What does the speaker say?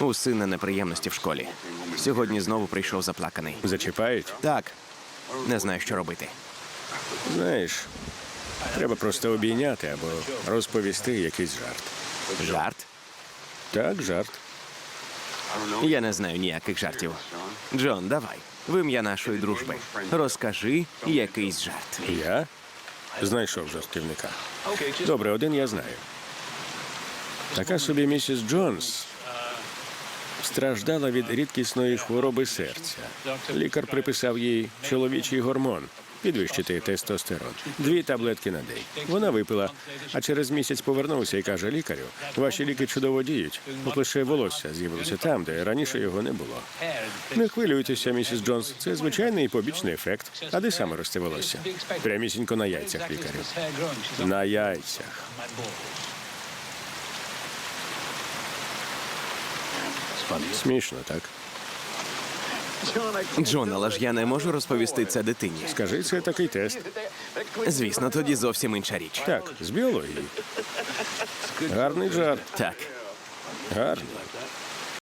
У сина неприємності в школі. Сьогодні знову прийшов заплаканий. Зачіпають? Так, не знаю, що робити. Знаєш, треба просто обійняти або розповісти якийсь жарт. Жарт? Так, жарт. Я не знаю ніяких жартів. Джон, давай. В ім'я нашої дружби. Розкажи якийсь жарт. Я знайшов жартівника. Добре, один я знаю. Така собі місіс Джонс страждала від рідкісної хвороби серця. Лікар приписав їй чоловічий гормон підвищити тестостерон. Дві таблетки на день. Вона випила, а через місяць повернувся і каже лікарю: ваші ліки чудово діють. От лише волосся з'явилося там, де раніше його не було. Не хвилюйтеся, місіс Джонс. Це звичайний побічний ефект. А де саме росте волосся? Прямісінько на яйцях лікарю. На яйцях. Смішно, так? Джон, але ж я не можу розповісти це дитині. Скажи, це такий тест. Звісно, тоді зовсім інша річ. Так, з біології. Гарний жарт. Так. Гарний.